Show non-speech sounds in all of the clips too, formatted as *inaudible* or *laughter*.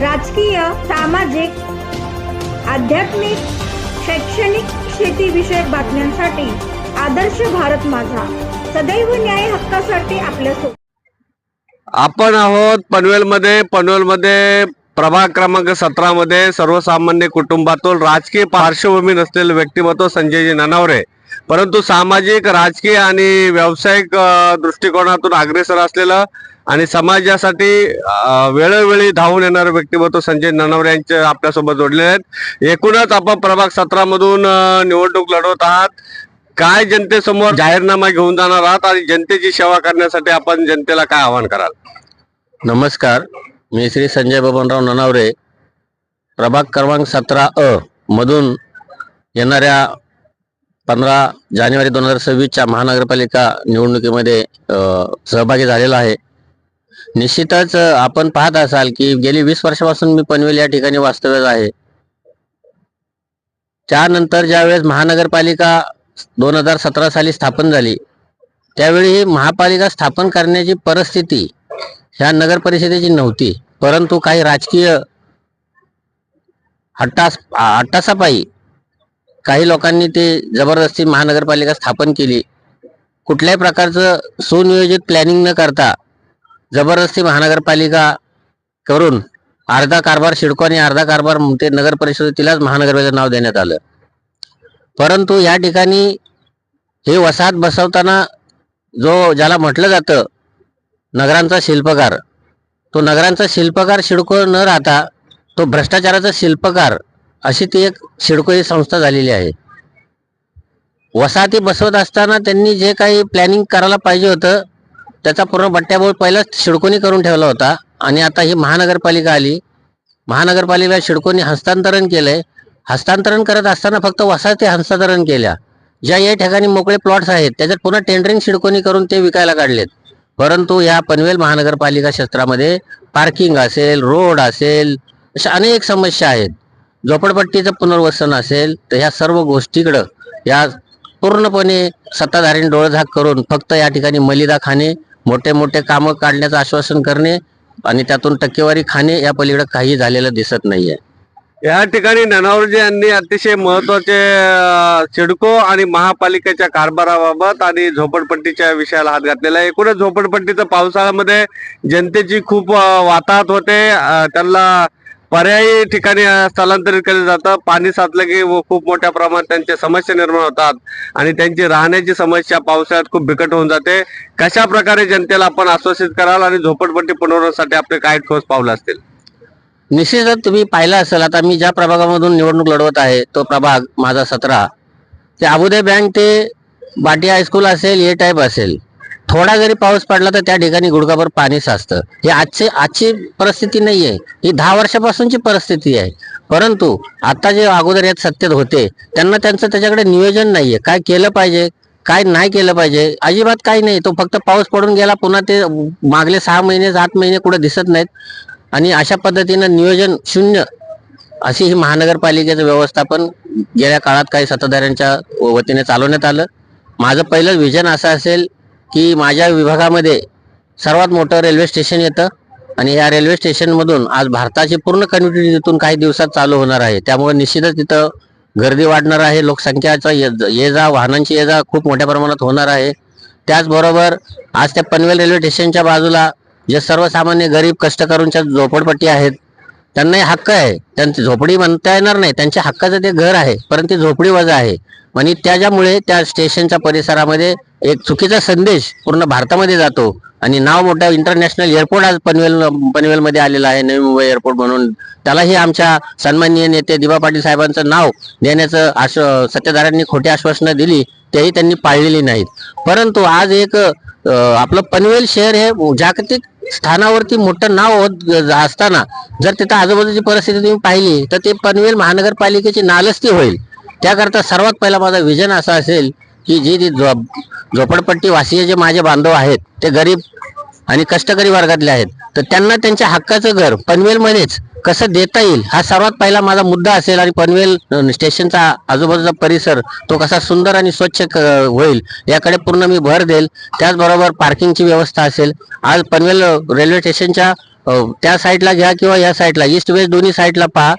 राजकीय सामाजिक आध्यात्मिक शैक्षणिक शेतीविषयक बातम्यांसाठी आदर्श भारत माझा. सदैव न्याय हक्कासाठी आपल्यासोबत आपण आहोत पनवेलमध्ये. पनवेलमध्ये प्रभाग क्रमांक सतरा मध्ये सर्वसामान्य कुटुंबातून राजकीय पार्श्वभूमी नसलेले व्यक्तिमत्व संजयजी ननावरे. परंतु सामाजिक राजकीय आणि व्यावसायिक दृष्टिकोनातून अग्रेसर असलेलं आणि समाजासाठी वेळोवेळी धावून येणारं व्यक्तिमत्व संजय ननावरे यांचे आपल्यासोबत जोडलेले आहेत. एकूणच आपण प्रभाग सत्रामधून निवडणूक लढवत आहात. काय जनतेसमोर जाहीरनामा घेऊन जाणार आहात आणि जनतेची सेवा करण्यासाठी आपण जनतेला काय आवाहन कराल? नमस्कार. मी श्री संजय बबनराव ननावरे. प्रभाग क्रमांक सतरा अ मधून येणाऱ्या पंधरा जानेवारी दोन हजार सव्वीसच्या महानगरपालिका निवडणुकीमध्ये सहभागी झालेला आहे. निश्चितच आपण पाहत असाल की गेली वीस वर्षापासून मी पनवेल या ठिकाणी वास्तव्यात आहे. त्यानंतर ज्यावेळेस महानगरपालिका दोन हजार सतरा साली स्थापन झाली त्यावेळी ही महापालिका स्थापन करण्याची परिस्थिती ह्या नगर परिषदेची नव्हती. परंतु काही राजकीय हट्टास हट्टासापायी काही लोकांनी ते जबरदस्ती महानगरपालिका स्थापन केली. कुठल्याही प्रकारचं सुनियोजित प्लॅनिंग न करता जबरदस्ती महानगरपालिका करून अर्धा कारभार शिडको आणि अर्धा कारभार ते नगर परिषद तिलाच नाव देण्यात आलं. परंतु या ठिकाणी हे वसाहत बसवताना जो ज्याला म्हटलं जातं नगरांचा शिल्पकार तो नगरांचा शिल्पकार शिडको न राहता तो भ्रष्टाचाराचा शिल्पकार अशी ती एक शिडको ही संस्था झालेली आहे. वसाहती बसवत असताना त्यांनी जे काही प्लॅनिंग करायला पाहिजे होतं त्याचा पूर्ण बट्ट्याबोळ पहिलाच शिडकोनी करून ठेवला होता. आणि आता ही महानगरपालिका आली. महानगरपालिका शिडकोनी हस्तांतरण केलंय. हस्तांतरण करत असताना फक्त वसाहती हस्तांतरण केल्या. ज्या या ठिकाणी मोकळे प्लॉट्स आहेत त्याच्यात पुन्हा टेंडरिंग शिडकोनी करून ते विकायला काढलेत. परंतु या पनवेल महानगरपालिका क्षेत्रामध्ये पार्किंग असेल रोड असेल अशा अनेक समस्या आहेत. झोपडपट्टीचं पुनर्वसन असेल तर ह्या सर्व गोष्टीकडं या पूर्णपणे सत्ताधाऱ्यांनी डोळझाक करून फक्त या ठिकाणी मलिदा खाणे मोठे मोठे कामं काढण्याचं आश्वासन करणे आणि त्यातून टक्केवारी खाणे या पलीकडे काही झालेलं दिसत नाहीये. या ठिकाणी ननावरजी यांनी अतिशय महत्त्वाचे सिडको आणि महापालिकेच्या कारभाराबाबत आणि झोपडपट्टीच्या विषयाला हात घातलेला आहे. एकूणच झोपडपट्टीचं पावसाळ्यामध्ये जनतेची खूप वाताहत होते. त्यांना पर्यायी ठिकाणी स्थलांतरित केलं जातं. पाणी साचलं की व खूप मोठ्या प्रमाणात त्यांच्या समस्या निर्माण होतात आणि त्यांची राहण्याची समस्या पावसाळ्यात खूप बिकट होऊन जाते. कशा प्रकारे जनतेला आपण आश्वासित कराल आणि झोपडपट्टी पुनर्वसाठी आपले काय ठोस पावलं असतील? निश्चितच तुम्ही पाहिलं असेल आता मी ज्या प्रभागामधून निवडणूक लढवत आहे तो प्रभाग माझा सतरा. ते अबुदे बँक ते बाटी हायस्कूल असेल ए टाईप असेल. थोडा जरी पाऊस पडला तर त्या ठिकाणी गुडघाभर पाणी साचतं. हे आजचे आजची परिस्थिती नाही आहे. ही दहा वर्षापासूनची परिस्थिती आहे. परंतु आता जे अगोदर यात सत्तेत होते त्यांना त्यांचं त्याच्याकडे नियोजन नाही आहे. काय केलं पाहिजे काय नाही केलं पाहिजे अजिबात काही नाही. तो फक्त पाऊस पडून गेला पुन्हा ते मागले सहा महिने सात महिने कुठे दिसत नाहीत. आणि अशा पद्धतीनं नियोजन शून्य अशी ही महानगरपालिकेचं व्यवस्थापन गेल्या काळात काही सत्ताधाऱ्यांच्या वतीने चालवण्यात आलं. माझं पहिलं विजन असं असेल की माझ्या विभागामध्ये सर्वात मोठं रेल्वे स्टेशन येतं आणि या रेल्वे स्टेशनमधून आज भारताची पूर्ण कनेक्टिव्हिटी तिथून काही दिवसात चालू होणार आहे. त्यामुळे निश्चितच तिथं गर्दी वाढणार आहे. लोकसंख्याचा ये ये जा वाहनांची ये जा खूप मोठ्या प्रमाणात होणार आहे. त्याचबरोबर आज त्या पनवेल रेल्वे स्टेशनच्या बाजूला जे सर्वसामान्य गरीब कष्टकरूंच्या झोपडपट्टी आहेत त्यांनाही हक्क आहे. त्यांची झोपडी म्हणता येणार नाही. त्यांच्या हक्काचं ते घर आहे परंतु झोपडी वजा आहे. आणि त्याच्यामुळे त्या स्टेशनच्या परिसरामध्ये एक चुकीचा संदेश पूर्ण भारतामध्ये जातो आणि नाव मोठा इंटरनॅशनल एअरपोर्ट आज पनवेल पनवेलमध्ये आलेला आहे नवी मुंबई एअरपोर्ट म्हणून. त्यालाही आमच्या सन्माननीय नेते दिबा पाटील साहेबांचं नाव देण्याचं आश सत्तेधाऱ्यांनी खोटी आश्वासनं दिली तेही त्यांनी पाळलेली नाहीत. परंतु आज एक आपलं पनवेल शहर हे जागतिक स्थानावरती मोठं नाव होत असताना जर तिथं आजूबाजूची परिस्थिती तुम्ही पाहिली तर ते पनवेल महानगरपालिकेची नालस्ती होईल. त्याकरता सर्वात पहिला माझा विजन असा असेल की जी ती झो झोपडपट्टी वासीय जे माझे बांधव आहेत ते गरीब आणि कष्टकरी वर्गातले आहेत तर त्यांना त्यांच्या हक्काचं घर पनवेलमध्येच कसं देता येईल? हा सर्वात पहिला माझा मुद्दा असेल आणि पनवेल स्टेशनचा आजूबाजूचा परिसर तो कसा सुंदर आणि स्वच्छ क- होईल याकडे पूर्ण मी भर देईल. त्याचबरोबर पार्किंगची व्यवस्था असेल. आज पनवेल रेल्वे स्टेशनच्या त्या साईडला घ्या किंवा या साईडला ईस्ट वेस्ट दोन्ही साईडला पहा.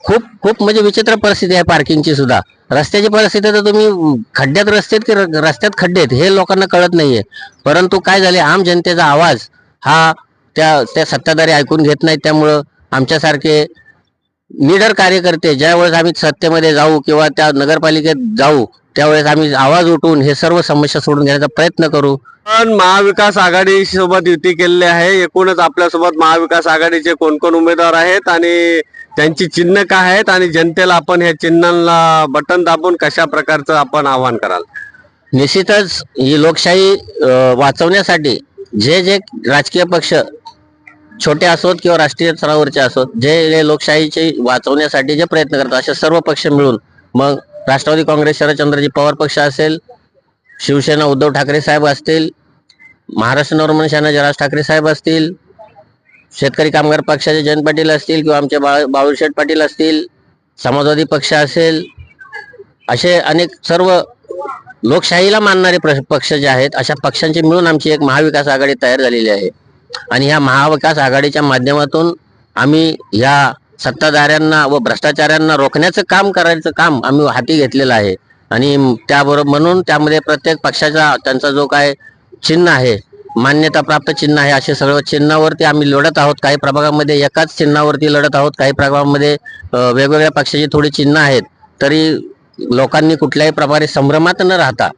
खूप खूप म्हणजे विचित्र परिस्थिती आहे पार्किंगची सुद्धा. रस्त्याची परिस्थिती तर तुम्ही खड्ड्यात रस्ते आहेत की रस्त्यात खड्डे आहेत हे लोकांना कळत नाहीये. परंतु काय झाले आम जनतेचा आवाज हा त्या त्या सत्ताधारी ऐकून घेत नाहीत त्यामुळं आमच्यासारखे निडर कार्यकर्ते ज्यावेळेस आम्ही सत्तेमध्ये जाऊ किंवा त्या नगरपालिकेत जाऊ त्यावेळेस आम्ही आवाज उठवून हे सर्व समस्या सोडून घेण्याचा प्रयत्न करू. पण महाविकास आघाडी सोबत युती केलेली आहे. एकूणच आपल्यासोबत महाविकास आघाडीचे कोण कोण उमेदवार आहेत आणि त्यांची चिन्ह काय आहेत आणि जनतेला आपण ह्या चिन्हांना बटन दाबून कशा प्रकारचं आपण आवाहन कराल? निश्चितच ही लोकशाही वाचवण्यासाठी जे जे राजकीय पक्ष छोटे असोत किंवा राष्ट्रीय स्तरावरचे असोत जे जे लोकशाहीचे वाचवण्यासाठी जे प्रयत्न करतात असे सर्व पक्ष मिळून मग राष्ट्रवादी काँग्रेस शरदचंद्रजी पवार पक्ष असेल शिवसेना उद्धव ठाकरे साहेब असतील महाराष्ट्र नवमन सेनाचे राज ठाकरे साहेब असतील शेतकरी कामगार पक्षाचे जयंत पाटील असतील किंवा आमचे बा बाळूशेठ पाटील असतील समाजवादी पक्ष असेल असे अनेक सर्व लोकशाहीला मानणारे प्र- पक्ष जे आहेत अशा पक्षांची मिळून आमची एक महाविकास आघाडी तयार झालेली आहे. आणि ह्या महाविकास आघाडीच्या माध्यमातून आम्ही ह्या सत्ताधाऱ्यांना व भ्रष्टाचारांना रोखण्याचं काम करायचं काम आम्ही हाती घेतलेलं आहे. आणि त्याबरोबर म्हणून त्यामध्ये प्रत्येक पक्षाचा त्यांचा जो काय चिन्ह आहे मान्यता प्राप्त चिन्ह आहे. असे सर्व चिन्हावरती आम्ही लढत आहोत. काही प्रभागामध्ये एकाच चिन्हावरती लढत आहोत. काही प्रभागामध्ये वेगवेगळ्या पक्षाची थोडी चिन्ह आहेत. तरी लोकांनी कुठल्याही प्रकारे संभ्रमात न राहता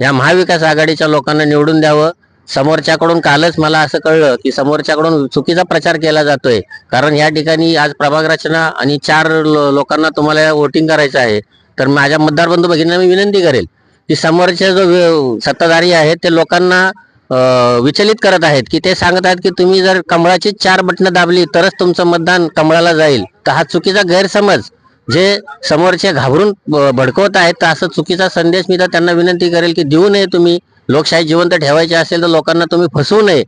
या महाविकास आघाडीच्या लोकांना निवडून द्यावं. समोरच्याकडून कालच मला असं कळलं की समोरच्याकडून चुकीचा प्रचार केला जातोय. कारण या ठिकाणी आज प्रभाग रचना आणि चार लो- लोकांना तुम्हाला वोटिंग करायचं आहे. तर माझ्या मतदार बंधू भगिनींना मी विनंती करेल की समोरचे जो सत्ताधारी आहेत ते लोकांना विचलित करत आहेत की ते सांगत आहेत की तुम्ही जर कमळाची चार बटणं दाबली तरच तुमचं मतदान कमळाला जाईल. तर हा चुकीचा गैरसमज. जे समोरचे घाबरून भडकवत आहेत तर असं चुकीचा संदेश मी तर त्यांना विनंती करेल की देऊ नये तुम्ही. लोकशाही जिवंत ठेवायची असेल तर लोकांना तुम्ही फसवू नये.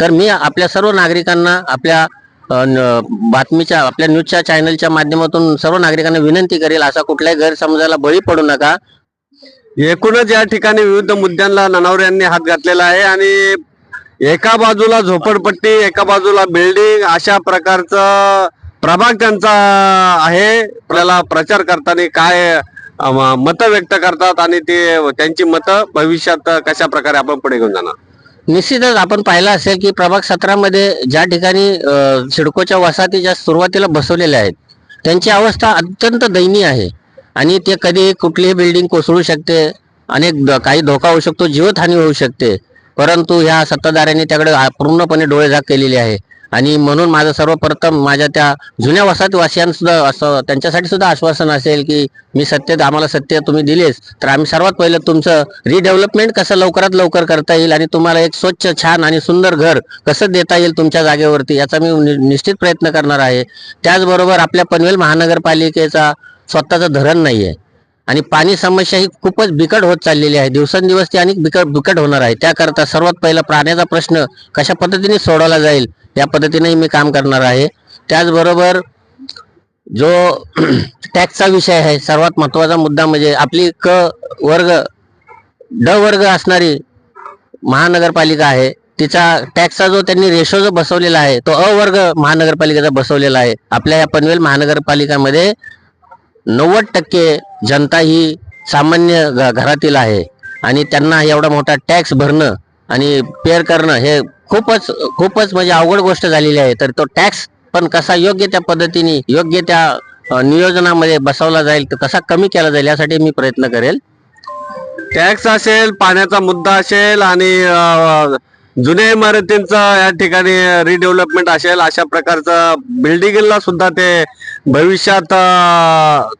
तर मी आपल्या सर्व नागरिकांना आपल्या बातमीच्या आपल्या न्यूजच्या चॅनलच्या माध्यमातून सर्व नागरिकांना विनंती करेल. असा कुठल्याही गैरसमजाला बळी पडू नका. एकूणच या ठिकाणी विविध मुद्द्यांना ननावरे यांनी हात घातलेला आहे आणि एका बाजूला झोपडपट्टी एका बाजूला बिल्डिंग अशा प्रकारचं प्रभाग त्यांचा आहे. आपल्याला प्रचार करताना काय मतं व्यक्त करतात आणि ते त्यांची मतं भविष्यात कशा प्रकारे आपण पुढे घेऊन जाणार? निश्चितच आपण पाहिलं असेल की प्रभाग सत्रामध्ये ज्या ठिकाणी सिडकोच्या वसाहती ज्या सुरुवातीला बसवलेल्या आहेत त्यांची अवस्था अत्यंत दयनीय आहे. आणि ते कधी कुठलीही बिल्डिंग कोसळू शकते अनेक द- काही धोका होऊ शकतो जीवितहानी होऊ शकते. परंतु ह्या सत्ताधाऱ्यांनी त्याकडे पूर्णपणे डोळेझाक केलेली आहे. आणि म्हणून माझं सर्वप्रथम माझ्या त्या जुन्या वसाहतवासियांसुद्धा असं त्यांच्यासाठी सुद्धा आश्वासन असेल की मी सत्तेत आम्हाला सत्य तुम्ही दिलेच. तर आम्ही सर्वात पहिलं तुमचं रिडेव्हलपमेंट कसं लवकरात लवकर करता येईल आणि तुम्हाला एक स्वच्छ छान आणि सुंदर घर कसं देता येईल तुमच्या जागेवरती याचा मी नि- निश्चित प्रयत्न करणार आहे. त्याचबरोबर आपल्या पनवेल महानगरपालिकेचा स्वतःचं धरण नाही आहे आणि पाणी समस्या ही खूपच बिकट होत चाललेली आहे. दिवसेंदिवस ती आणि बिकट बिकट होणार आहे. त्याकरता सर्वात पहिला पाण्याचा प्रश्न कशा पद्धतीने सोडवला जाईल या पद्धतीनेही मी काम करणार आहे. त्याचबरोबर जो *clears throat* टॅक्सचा विषय आहे सर्वात महत्त्वाचा मुद्दा म्हणजे आपली क वर्ग ड वर्ग असणारी महानगरपालिका आहे तिचा टॅक्सचा जो त्यांनी रेशो जो बसवलेला आहे तो अवर्ग महानगरपालिकेचा बसवलेला आहे. आपल्या या पनवेल महानगरपालिकामध्ये नव्वद टक्के जनता ही सामान्य घरातील आहे. आणि त्यांना एवढा मोठा टॅक्स भरणं आणि पेअर करणं हे खूपच खूपच म्हणजे अवघड गोष्ट झालेली आहे. तर तो टॅक्स पण कसा योग्य त्या पद्धतीने योग्य त्या नियोजनामध्ये बसवला जाईल तर कसा कमी केला जाईल यासाठी मी प्रयत्न करेल. टॅक्स असेल पाण्याचा मुद्दा असेल आणि जुन्या इमारतींचा या ठिकाणी रिडेव्हलपमेंट असेल अशा प्रकारचं बिल्डिंगला सुद्धा ते भविष्यात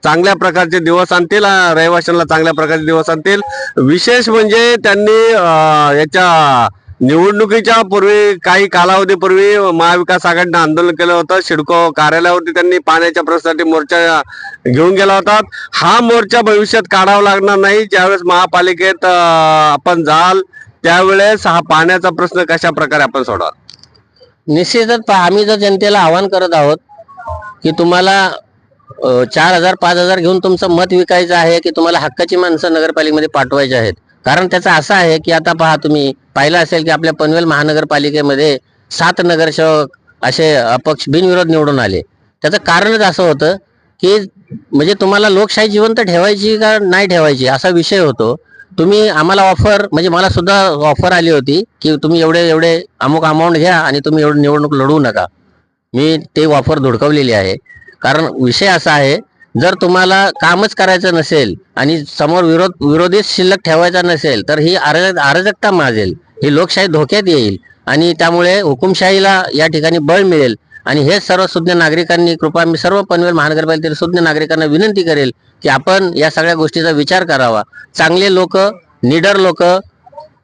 चांगल्या प्रकारचे दिवस आणतील रहिवाशांना चांगल्या प्रकारचे दिवस आणतील. विशेष म्हणजे त्यांनी याच्या निवडणुकीच्या पूर्वी काही कालावधीपूर्वी महाविकास आघाडीनं आंदोलन केलं होतं. शिडको कार्यालयावरती त्यांनी पाण्याच्या प्रश्नासाठी मोर्चा घेऊन गेला होता. हा मोर्चा भविष्यात काढावा लागणार नाही. ज्यावेळेस महापालिकेत आपण जाल त्यावेळेस हा पाण्याचा प्रश्न कशा प्रकारे आपण सोडवाल? निश्चितच पहा, आम्ही जर जनतेला आवाहन करत आहोत की तुम्हाला चार हजार पाच हजार घेऊन तुमचं मत विकायचं आहे की तुम्हाला हक्काची माणसं नगरपालिकेमध्ये पाठवायची आहेत. कारण त्याचं असं आहे की आता पहा तुम्ही पाहिलं असेल की आपल्या पनवेल महानगरपालिकेमध्ये सात नगरसेवक असे अपक्ष बिनविरोध निवडून आले. त्याचं कारणच असं होतं की म्हणजे तुम्हाला लोकशाही जिवंत ठेवायची का नाही ठेवायची असा विषय होतो. तुम्ही आम्हाला ऑफर म्हणजे मला सुद्धा ऑफर आली होती की तुम्ही एवढे एवढे अमुक अमाऊंट घ्या आणि तुम्ही एवढं निवडणूक लढवू नका. मी ते ऑफर धुडकवलेली आहे. कारण विषय असा आहे जर तुम्हाला कामच करायचं नसेल आणि समोर विरोध विरोधीच शिल्लक ठेवायचा नसेल तर ही अराज अराजकता माजेल. ही लोकशाही धोक्यात येईल आणि त्यामुळे हुकुमशाहीला या ठिकाणी बळ मिळेल. आणि हे सर्व सुज्ञ नागरिकांनी कृपा मी सर्व पनवेल महानगरपालिकेतील सुज्ञ नागरिकांना विनंती करेल की आपण या सगळ्या गोष्टीचा विचार करावा. चांगले लोक निडर लोक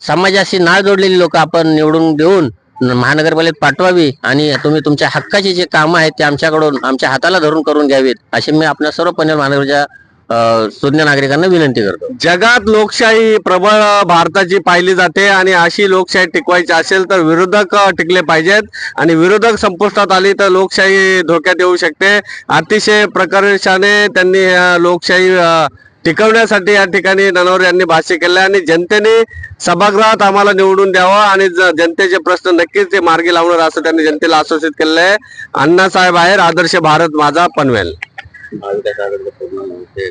समाजाशी ना जोडलेली लोक आपण निवडून देऊन महानगरपालिकेत पाठवावी आणि तुम्ही तुमच्या हक्काची जे कामं आहेत ते आमच्याकडून आमच्या हाताला धरून करून घ्यावीत अशी मी आपल्या सर्व पनवेल महानगरच्या सुज्ञ नागरिकांना विनंती करतो. जगात लोकशाही प्रबळ भारताची पाहिली जाते आणि अशी लोकशाही टिकवायची असेल तर विरोधक टिकले पाहिजेत. आणि विरोधक संपुष्टात आली तर लोकशाही धोक्यात येऊ शकते. अतिशय प्रकर्षाने त्यांनी लोकशाही टिकवण्यासाठी या ठिकाणी ननवरे यांनी भाष्य केलं आणि जनतेने सभागृहात आम्हाला निवडून द्यावं आणि जनतेचे प्रश्न नक्कीच ते मार्गी लावणार असं त्यांनी जनतेला आश्वासित केलं आहे अण्णासाहेब आहेर आदर्श भारत माझा पनवेल. महाविकास आघाडीचं पूर्ण हे